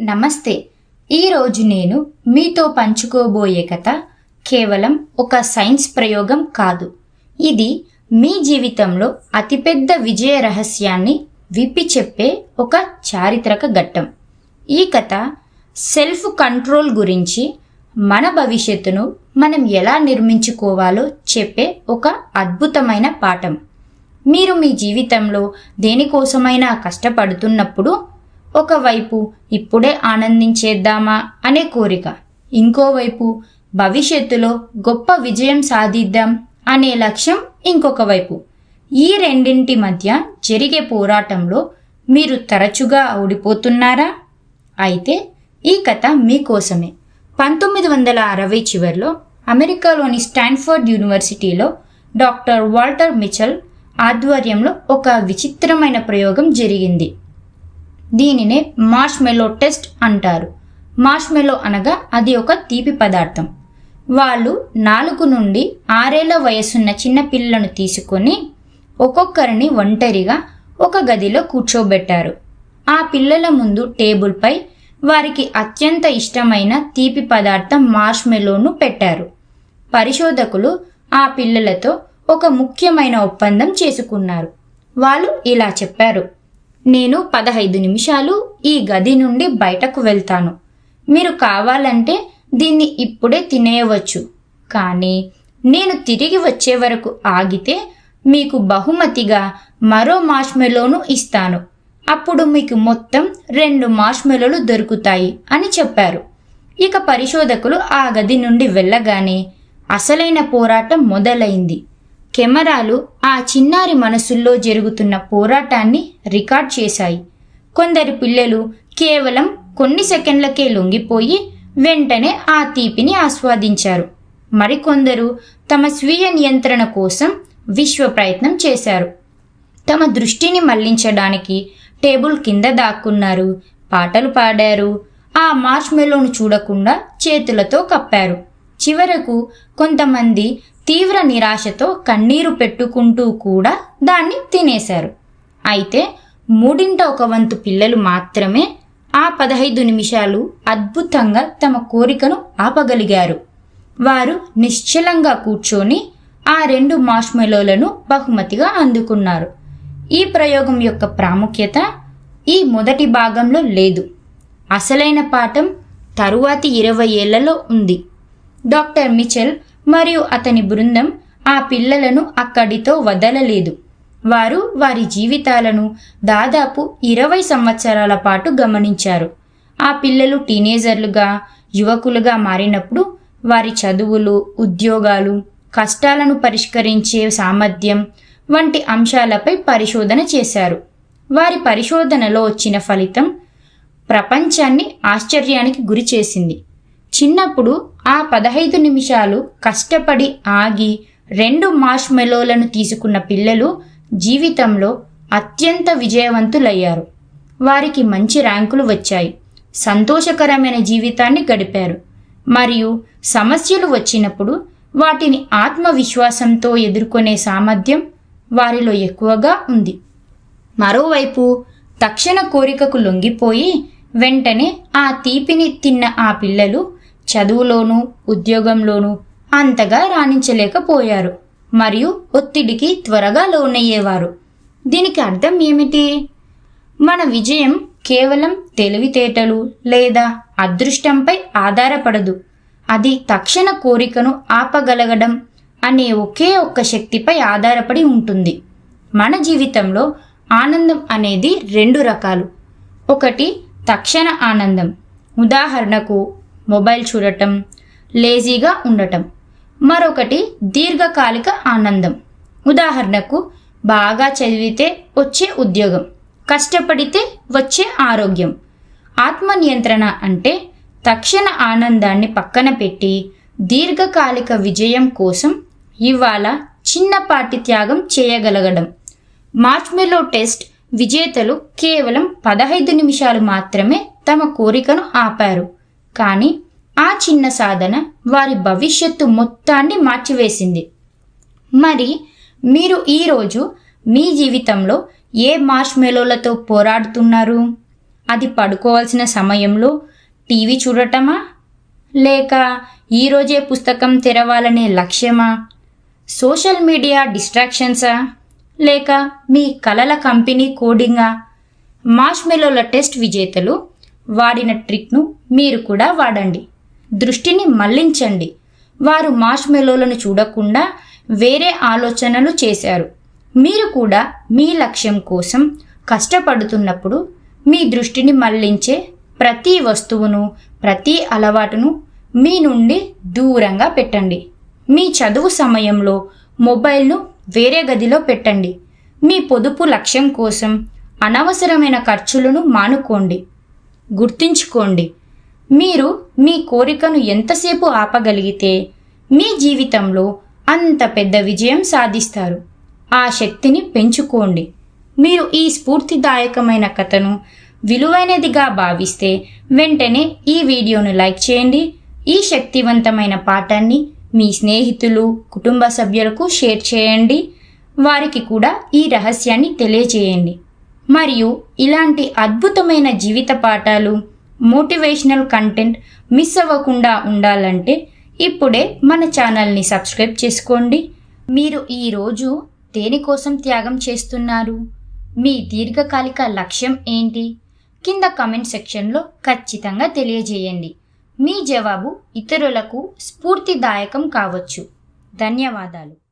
నమస్తే. ఈరోజు నేను మీతో పంచుకోబోయే కథ కేవలం ఒక సైన్స్ ప్రయోగం కాదు. ఇది మీ జీవితంలో అతిపెద్ద విజయ రహస్యాన్ని విప్పి చెప్పే ఒక చారిత్రక ఘట్టం. ఈ కథ సెల్ఫ్ కంట్రోల్ గురించి మన భవిష్యత్తును మనం ఎలా నిర్మించుకోవాలో చెప్పే ఒక అద్భుతమైన పాఠం. మీరు మీ జీవితంలో దేనికోసమైనా కష్టపడుతున్నప్పుడు ఒకవైపు ఇప్పుడే ఆనందించేద్దామా అనే కోరిక ఇంకోవైపు భవిష్యత్తులో గొప్ప విజయం సాధిద్దాం అనే లక్ష్యం ఇంకొక వైపు. ఈ రెండింటి మధ్య జరిగే పోరాటంలో మీరు తరచుగా ఓడిపోతున్నారా? అయితే ఈ కథ మీకోసమే. పంతొమ్మిది వందల అరవై చివరిలో అమెరికాలోని స్టాన్ఫర్డ్ యూనివర్సిటీలో డాక్టర్ వాల్టర్ మిచల్ ఆధ్వర్యంలో ఒక విచిత్రమైన ప్రయోగం జరిగింది. దీనినే మార్ష్మెలో టెస్ట్ అంటారు. మార్ష్మెలో అనగా అది ఒక తీపి పదార్థం. వాళ్ళు నాలుగు నుండి ఆరేళ్ళ వయసున్న చిన్న పిల్లలను తీసుకొని ఒక్కొక్కరిని ఒంటరిగా ఒక గదిలో కూర్చోబెట్టారు. ఆ పిల్లల ముందు టేబుల్పై వారికి అత్యంత ఇష్టమైన తీపి పదార్థం మార్ష్మెలోను పెట్టారు. పరిశోధకులు ఆ పిల్లలతో ఒక ముఖ్యమైన ఒప్పందం చేసుకున్నారు. వాళ్ళు ఇలా చెప్పారు. నేను పదహైదు నిమిషాలు ఈ గది నుండి బయటకు వెళ్తాను. మీరు కావాలంటే దీన్ని ఇప్పుడే తినేయవచ్చు. కానీ నేను తిరిగి వచ్చే వరకు ఆగితే మీకు బహుమతిగా మరో మార్ష్మెలోను ఇస్తాను. అప్పుడు మీకు మొత్తం రెండు మార్ష్మెలోలు దొరుకుతాయి అని చెప్పారు. ఇక పరిశోధకులు ఆ గది నుండి వెళ్ళగానే అసలైన పోరాటం మొదలైంది. కెమెరాలు ఆ చిన్నారి మనసుల్లో జరుగుతున్న పోరాటాన్ని రికార్డ్ చేశాయి. కొందరు పిల్లలు కేవలం కొన్ని సెకండ్లకే లొంగిపోయి వెంటనే ఆ తీపిని ఆస్వాదించారు. మరికొందరు తమ స్వీయ నియంత్రణ కోసం విశ్వ ప్రయత్నం చేశారు. తమ దృష్టిని మళ్ళించడానికి టేబుల్ కింద దాక్కున్నారు. పాటలు పాడారు. ఆ మార్ష్మెలోను చూడకుండా చేతులతో కప్పారు. చివరకు కొంతమంది తీవ్ర నిరాశతో కన్నీరు పెట్టుకుంటూ కూడా దాన్ని తినేశారు. అయితే మూడింట ఒక వంతు పిల్లలు మాత్రమే ఆ పదహైదు నిమిషాలు అద్భుతంగా తమ కోరికను ఆపగలిగారు. వారు నిశ్చలంగా కూర్చొని ఆ రెండు మార్ష్మెలోలను బహుమతిగా అందుకున్నారు. ఈ ప్రయోగం యొక్క ప్రాముఖ్యత ఈ మొదటి భాగంలో లేదు. అసలైన పాఠం తరువాతి ఇరవై ఏళ్ళలో ఉంది. డాక్టర్ మిచెల్ మరియు అతని బృందం ఆ పిల్లలను అక్కడితో వదలలేదు. వారు వారి జీవితాలను దాదాపు ఇరవై సంవత్సరాల పాటు గమనించారు. ఆ పిల్లలు టీనేజర్లుగా యువకులుగా మారినప్పుడు వారి చదువులు ఉద్యోగాలు కష్టాలను పరిష్కరించే సామర్థ్యం వంటి అంశాలపై పరిశోధన చేశారు. వారి పరిశోధనలో వచ్చిన ఫలితం ప్రపంచాన్ని ఆశ్చర్యానికి గురి చేసింది చిన్నప్పుడు ఆ పదహైదు నిమిషాలు కష్టపడి ఆగి రెండు మార్ష్మెలోలను తీసుకున్న పిల్లలు జీవితంలో అత్యంత విజయవంతులయ్యారు. వారికి మంచి ర్యాంకులు వచ్చాయి. సంతోషకరమైన జీవితాన్ని గడిపారు. మరియు సమస్యలు వచ్చినప్పుడు వాటిని ఆత్మవిశ్వాసంతో ఎదుర్కొనే సామర్థ్యం వారిలో ఎక్కువగా ఉంది. మరోవైపు తక్షణ కోరికకు లొంగిపోయి వెంటనే ఆ తీపిని తిన్న ఆ పిల్లలు చదువులోనూ ఉద్యోగంలోనూ అంతగా రాణించలేకపోయారు. మరియు ఒత్తిడికి త్వరగా లోనయ్యేవారు. దీనికి అర్థం ఏమిటి? మన విజయం కేవలం తెలివితేటలు లేదా అదృష్టంపై ఆధారపడదు. అది తక్షణ కోరికను ఆపగలగడం అనే ఒకే ఒక్క శక్తిపై ఆధారపడి ఉంటుంది. మన జీవితంలో ఆనందం అనేది రెండు రకాలు. ఒకటి తక్షణ ఆనందం. ఉదాహరణకు మొబైల్ చూడటం లేజీగా ఉండటం. మరొకటి దీర్ఘకాలిక ఆనందం. ఉదాహరణకు బాగా చదివితే వచ్చే ఉద్యోగం కష్టపడితే వచ్చే ఆరోగ్యం. ఆత్మ నియంత్రణ అంటే తక్షణ ఆనందాన్ని పక్కన పెట్టి దీర్ఘకాలిక విజయం కోసం ఇవాళ చిన్నపాటి త్యాగం చేయగలగడం. మార్చ్మెలో టెస్ట్ విజేతలు కేవలం పదహైదు నిమిషాలు మాత్రమే తమ కోరికను ఆపారు. కానీ ఆ చిన్న సాధన వారి భవిష్యత్తు మొత్తాన్ని మార్చివేసింది. మరి మీరు ఈరోజు మీ జీవితంలో ఏ మార్ష్మెలోలతో పోరాడుతున్నారు? అది పడుకోవాల్సిన సమయంలో టీవీ చూడటమా? లేక ఈరోజే పుస్తకం తెరవాలనే లక్ష్యమా? సోషల్ మీడియా డిస్ట్రాక్షన్సా? లేక మీ కలల కంపెనీ కోడింగా? మార్ష్మెలోల టెస్ట్ విజేతలు వాడిన ట్రిక్ను మీరు కూడా వాడండి. దృష్టిని మళ్ళించండి. వారు మార్ష్మెలోలను చూడకుండా వేరే ఆలోచనలు చేశారు. మీరు కూడా మీ లక్ష్యం కోసం కష్టపడుతున్నప్పుడు మీ దృష్టిని మళ్ళించే ప్రతి వస్తువును ప్రతి అలవాటును మీ నుండి దూరంగా పెట్టండి. మీ చదువు సమయంలో మొబైల్ను వేరే గదిలో పెట్టండి. మీ పొదుపు లక్ష్యం కోసం అనవసరమైన ఖర్చులను మానుకోండి. గుర్తుంచుకోండి. మీరు మీ కోరికను ఎంతసేపు ఆపగలిగితే మీ జీవితంలో అంత పెద్ద విజయం సాధిస్తారు. ఆ శక్తిని పెంచుకోండి. మీరు ఈ స్ఫూర్తిదాయకమైన కథను విలువైనదిగా భావిస్తే వెంటనే ఈ వీడియోను లైక్ చేయండి. ఈ శక్తివంతమైన పాఠాన్ని మీ స్నేహితులు కుటుంబ సభ్యులకు షేర్ చేయండి. వారికి కూడా ఈ రహస్యాన్ని తెలియజేయండి. మరియు ఇలాంటి అద్భుతమైన జీవిత పాఠాలు మోటివేషనల్ కంటెంట్ మిస్ అవ్వకుండా ఉండాలంటే ఇప్పుడే మన ఛానల్ని సబ్స్క్రైబ్ చేసుకోండి. మీరు ఈరోజు దేనికోసం త్యాగం చేస్తున్నారు? మీ దీర్ఘకాలిక లక్ష్యం ఏంటి? కింద కమెంట్ సెక్షన్లో ఖచ్చితంగా తెలియజేయండి. మీ జవాబు ఇతరులకు స్ఫూర్తిదాయకం కావచ్చు. ధన్యవాదాలు.